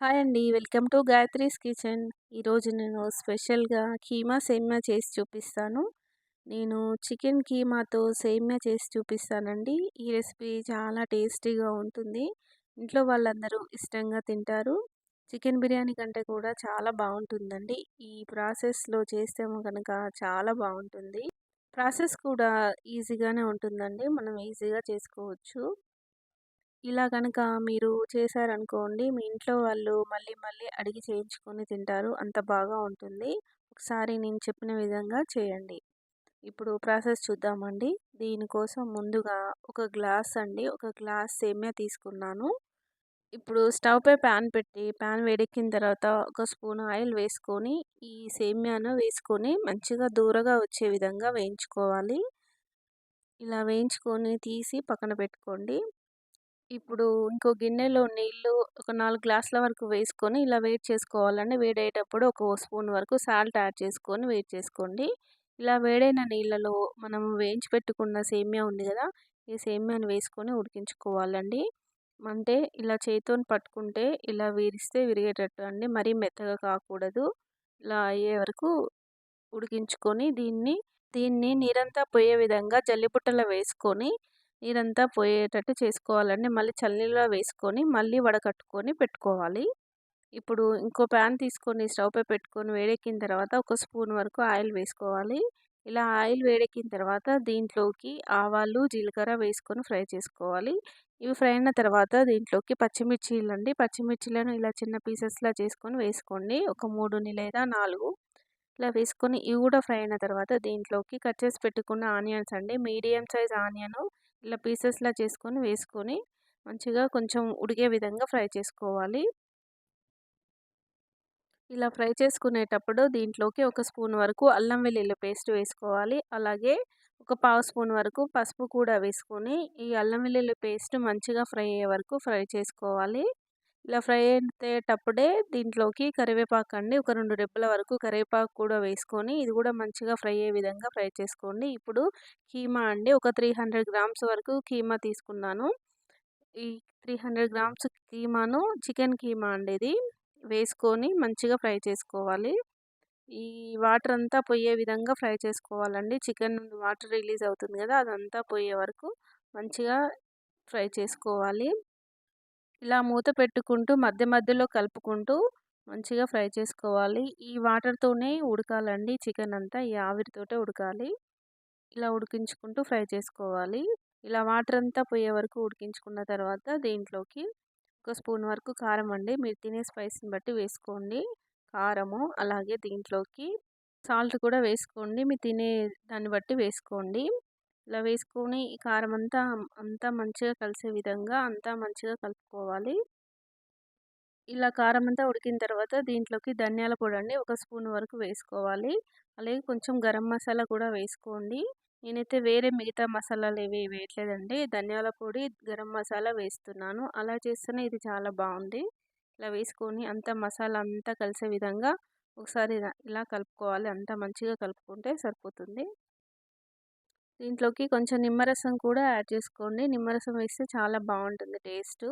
Hi అండి. Welcome to గాయత్రీస్ kitchen. ఈరోజు నేను స్పెషల్గా కీమా సేమ్యా చేసి చూపిస్తాను. నేను చికెన్ కీమాతో సేమ్యా చేసి చూపిస్తానండి. ఈ రెసిపీ చాలా టేస్టీగా ఉంటుంది. ఇంట్లో వాళ్ళందరూ ఇష్టంగా తింటారు. చికెన్ బిర్యానీ కంటే కూడా చాలా బాగుంటుందండి. ఈ ప్రాసెస్లో చేస్తేమో కనుక చాలా బాగుంటుంది. ప్రాసెస్ కూడా ఈజీగానే ఉంటుందండి. మనం ఈజీగా చేసుకోవచ్చు. ఇలా కనుక మీరు చేశారనుకోండి మీ ఇంట్లో వాళ్ళు మళ్ళీ మళ్ళీ అడిగి చేయించుకొని తింటారు. అంత బాగా ఉంటుంది. ఒకసారి నేను చెప్పిన విధంగా చేయండి. ఇప్పుడు ప్రాసెస్ చూద్దామండి. దీనికోసం ముందుగా ఒక గ్లాస్ అండి. ఒక గ్లాస్ సేమ్యా తీసుకున్నాను. ఇప్పుడు స్టవ్పై ప్యాన్ పెట్టి ప్యాన్ వేడెక్కిన తర్వాత ఒక స్పూన్ ఆయిల్ వేసుకొని ఈ సేమ్యాను వేసుకొని మంచిగా దూరగా వచ్చే విధంగా వేయించుకోవాలి. ఇలా వేయించుకొని తీసి పక్కన పెట్టుకోండి. ఇప్పుడు ఇంకో గిన్నెలో నీళ్ళు ఒక నాలుగు గ్లాసుల వరకు వేసుకొని ఇలా వేడి చేసుకోవాలండి. వేడయ్యేటప్పుడు ఒక స్పూన్ వరకు సాల్ట్ యాడ్ చేసుకొని వేడి చేసుకోండి. ఇలా వేడైన నీళ్ళలో మనం వేయించి పెట్టుకున్న సేమ్యా ఉంది కదా ఈ సేమ్యాను వేసుకొని ఉడికించుకోవాలండి. అంటే ఇలా చేతితో పట్టుకుంటే ఇలా విరిస్తే విరిగేటట్టు అండి. మరీ మెత్తగా కాకూడదు. ఇలా అయ్యే వరకు ఉడికించుకొని దీన్ని దీన్ని నీరంతా పోయే విధంగా జల్లిబుట్టలో వేసుకొని నీరంతా పోయేటట్టు చేసుకోవాలండి. మళ్ళీ చల్లనీళ్ళలో వేసుకొని మళ్ళీ వడకట్టుకొని పెట్టుకోవాలి. ఇప్పుడు ఇంకో ప్యాన్ తీసుకొని స్టవ్ పై పెట్టుకొని వేడెక్కిన తర్వాత ఒక స్పూన్ వరకు ఆయిల్ వేసుకోవాలి. ఇలా ఆయిల్ వేడెక్కిన తర్వాత దీంట్లోకి ఆవాలు జీలకర్ర వేసుకొని ఫ్రై చేసుకోవాలి. ఇవి ఫ్రై అయిన తర్వాత దీంట్లోకి పచ్చిమిర్చీలు అండి. పచ్చిమిర్చిలను ఇలా చిన్న పీసెస్లా చేసుకొని వేసుకోండి. ఒక మూడు లేదా నాలుగు. ఇలా వేసుకొని ఇవి కూడా ఫ్రై అయిన తర్వాత దీంట్లోకి కట్ చేసి పెట్టుకున్న ఆనియన్స్ అండి. మీడియం సైజ్ ఆనియన్ ఇలా పీసెస్లా చేసుకొని వేసుకొని మంచిగా కొంచెం ఉడికే విధంగా ఫ్రై చేసుకోవాలి. ఇలా ఫ్రై చేసుకునేటప్పుడు దీంట్లోకి ఒక స్పూన్ వరకు అల్లం వెల్లుల్లి పేస్ట్ వేసుకోవాలి. అలాగే ఒక పావు స్పూన్ వరకు పసుపు కూడా వేసుకొని ఈ అల్లం వెల్లుల్లి పేస్ట్ మంచిగా ఫ్రై అయ్యే వరకు ఫ్రై చేసుకోవాలి. ఇలా ఫ్రై అయ్యేటప్పుడే దీంట్లోకి కరివేపాకు అండి ఒక రెండు రెబ్బల వరకు కరివేపాకు కూడా వేసుకొని ఇది కూడా మంచిగా ఫ్రై అయ్యే విధంగా ఫ్రై చేసుకోండి. ఇప్పుడు కీమా అండి. ఒక త్రీ హండ్రెడ్ గ్రామ్స్ వరకు కీమా తీసుకున్నాను. ఈ త్రీ హండ్రెడ్ గ్రామ్స్ కీమాను చికెన్ కీమా అండి ఇది. వేసుకొని మంచిగా ఫ్రై చేసుకోవాలి. ఈ వాటర్ అంతా పోయే విధంగా ఫ్రై చేసుకోవాలండి. చికెన్ వాటర్ రిలీజ్ అవుతుంది కదా అదంతా పోయే వరకు మంచిగా ఫ్రై చేసుకోవాలి. ఇలా మూత పెట్టుకుంటూ మధ్య మధ్యలో కలుపుకుంటూ మంచిగా ఫ్రై చేసుకోవాలి. ఈ వాటర్తోనే ఉడకాలండి. చికెన్ అంతా ఈ ఆవిరితోటే ఉడకాలి. ఇలా ఉడికించుకుంటూ ఫ్రై చేసుకోవాలి. ఇలా వాటర్ అంతా పోయే వరకు ఉడికించుకున్న తర్వాత దీంట్లోకి ఒక స్పూన్ వరకు కారం అండి. మీరు తినే స్పైస్ని బట్టి వేసుకోండి. కారము అలాగే దీంట్లోకి సాల్ట్ కూడా వేసుకోండి. మీరు తినే దాన్ని బట్టి వేసుకోండి. ఇలా వేసుకొని ఈ కారం అంతా అంతా మంచిగా కలిసే విధంగా అంతా మంచిగా కలుపుకోవాలి. ఇలా కారం అంతా ఉడికిన తర్వాత దీంట్లోకి ధనియాల పొడి అండి ఒక స్పూన్ వరకు వేసుకోవాలి. అలాగే కొంచెం గరం మసాలా కూడా వేసుకోండి. నేనైతే వేరే మిగతా మసాలాలు ఏవి వేయట్లేదండి. ధనియాల పొడి గరం మసాలా వేస్తున్నాను. అలా చేస్తేనే ఇది చాలా బాగుంది. ఇలా వేసుకొని అంత మసాలా అంతా కలిసే విధంగా ఒకసారి ఇలా కలుపుకోవాలి. అంతా మంచిగా కలుపుకుంటే సరిపోతుంది. దీంట్లోకి కొంచెం నిమ్మరసం కూడా యాడ్ చేసుకోండి. నిమ్మరసం వేస్తే చాలా బాగుంటుంది టేస్ట్.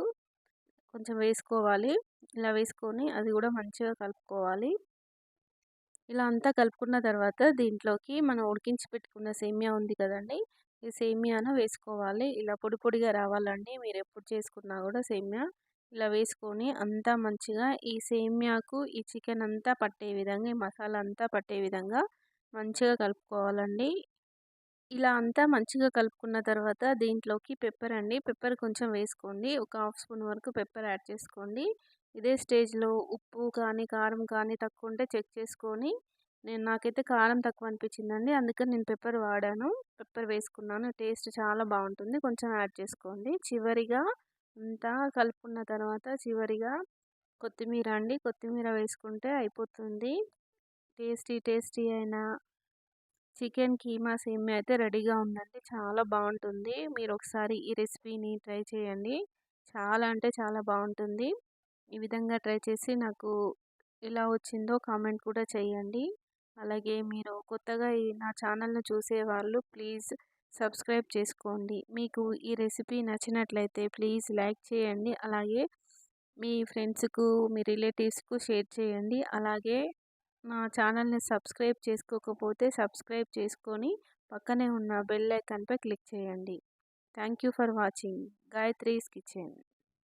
కొంచెం వేసుకోవాలి. ఇలా వేసుకొని అది కూడా మంచిగా కలుపుకోవాలి. ఇలా అంతా కలుపుకున్న తర్వాత దీంట్లోకి మనం ఉడికించి పెట్టుకున్న సేమియా ఉంది కదండి ఈ సేమియాను వేసుకోవాలి. ఇలా పొడి పొడిగా రావాలండి. మీరు ఎప్పుడు చేసుకున్నా కూడా సేమియా. ఇలా వేసుకొని అంతా మంచిగా ఈ సేమియాకు ఈ చికెన్ అంతా పట్టే విధంగా ఈ మసాలా అంతా పట్టే విధంగా మంచిగా కలుపుకోవాలండి. ఇలా అంతా మంచిగా కలుపుకున్న తర్వాత దీంట్లోకి పెప్పర్ అండి. పెప్పర్ కొంచెం వేసుకోండి. ఒక హాఫ్ స్పూన్ వరకు పెప్పర్ యాడ్ చేసుకోండి. ఇదే స్టేజ్లో ఉప్పు కానీ కారం కానీ తక్కువ ఉంటే చెక్ చేసుకొని నేను నాకైతే కారం తక్కువ అనిపించిందండి. అందుకని నేను పెప్పర్ వాడాను. పెప్పర్ వేసుకున్నాను. టేస్ట్ చాలా బాగుంటుంది. కొంచెం యాడ్ చేసుకోండి. చివరిగా అంతా కలుపుకున్న తర్వాత చివరిగా కొత్తిమీర అండి. కొత్తిమీర వేసుకుంటే అయిపోతుంది. టేస్టీ టేస్టీ అయిన చికెన్ కీమా సేమియా అయితే రెడీగా ఉందండి. చాలా బాగుంటుంది మీరు ఒకసారి ఈ రెసిపీని ట్రై చేయండి. చాలా అంటే చాలా బాగుంటుంది ఈ విధంగా ట్రై చేసి నాకు ఎలా వచ్చిందో కామెంట్ కూడా చేయండి. అలాగే మీరు కొత్తగా ఈ నా ఛానల్ను చూసేవాళ్ళు ప్లీజ్ సబ్స్క్రైబ్ చేసుకోండి. మీకు ఈ రెసిపీ నచ్చినట్లయితే ప్లీజ్ లైక్ చేయండి. అలాగే మీ ఫ్రెండ్స్కు మీ రిలేటివ్స్కు షేర్ చేయండి. అలాగే నా ఛానల్ని సబ్స్క్రైబ్ చేసుకోకపోతే సబ్స్క్రైబ్ చేసుకొని పక్కనే ఉన్న బెల్ ఐకాన్పై క్లిక్ చేయండి. Thank you for watching. Gayatri's kitchen.